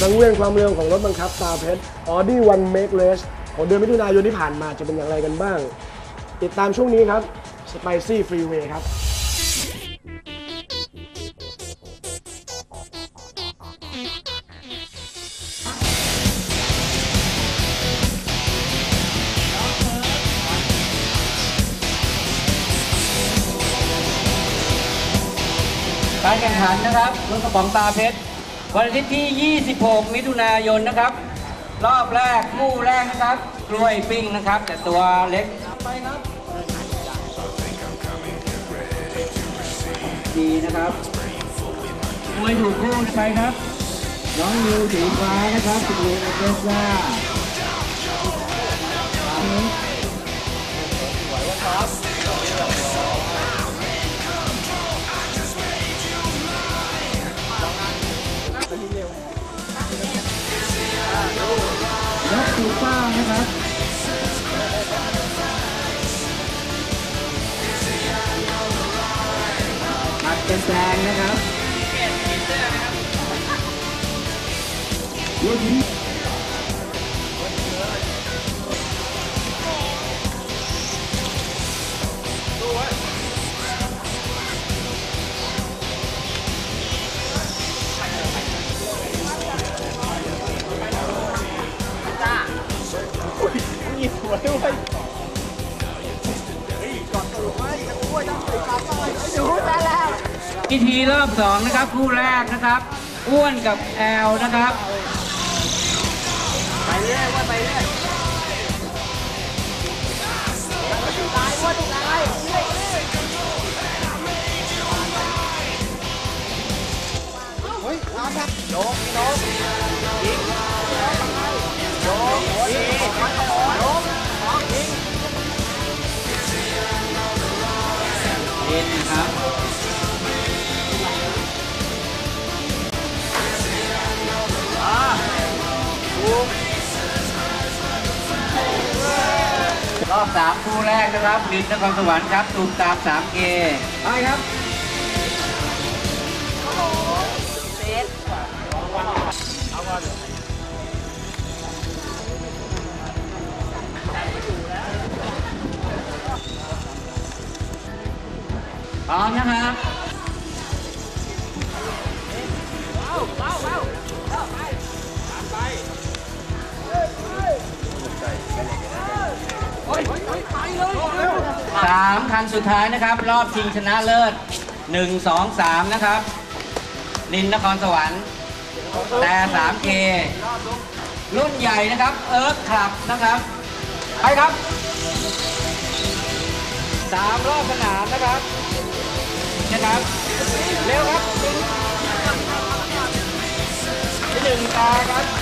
สังเวียนความเร็วของรถบังคับตาเพชร Audi One Make Race ของเดือนมิถุนายนที่ผ่านมาจะเป็นอย่างไรกันบ้าง ติดตามช่วงนี้ครับ Spicy Freeway ครับการแข่งขันนะครับรถกระป๋องตาเพชร วันอาทิตย์ที่ 26 มิถุนายนนะครับ รอบแรกคู่แรกนะครับ กล้วยปิ้งนะครับ แต่ตัวเล็กไปครับดีนะครับมวยถูกคู่ไปครับ น้องนิวสีฟ้านะครับสิบเอ็ดเอส ล่านักสูป้านะครับตัดเป็นแดงนะครับ รุ่นนี้พิธีรอบสองนะครับ คู่แรกนะครับ อ้วนกับแอลนะครับ ไปเรื่อยว่าไปเรื่อยเอบสามคู่แรกนะครับบินนครสวรรค์ครับตูมตาม 3K ไปครับพร้อมนะครับามคันสุดท้ายนะครับ รอบชิงชนะเลิศหนึ่งสองสามนะครับ นินนครสวรรค์ แต่ 3K รุ่นใหญ่นะครับ เอิร์กคลับนะครับ ไปครับสามรอบสนามนะครับนะครับเร็วครับที่หนึ่งตาครับ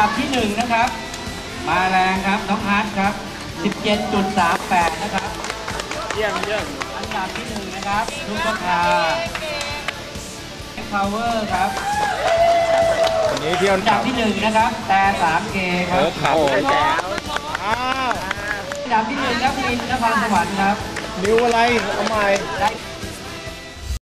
ดับที่หนึ่งนะครับ มาแรงครับน้องอาร์ตครับ 17.38 นะครับ เยี่ยมเยี่ยมอันดับที่หนึ่งนะครับลูกกระทาพาวเวอร์ครับวันนี้เที่ยวอันดับที่หนึ่งนะครับ แต่ 3K คเอรับอขับแจ๋วอ้าวอันดับที่หนึ่งครับนินนครสวรรค์ครับ นิ้วอะไรเอาใหม่ ได้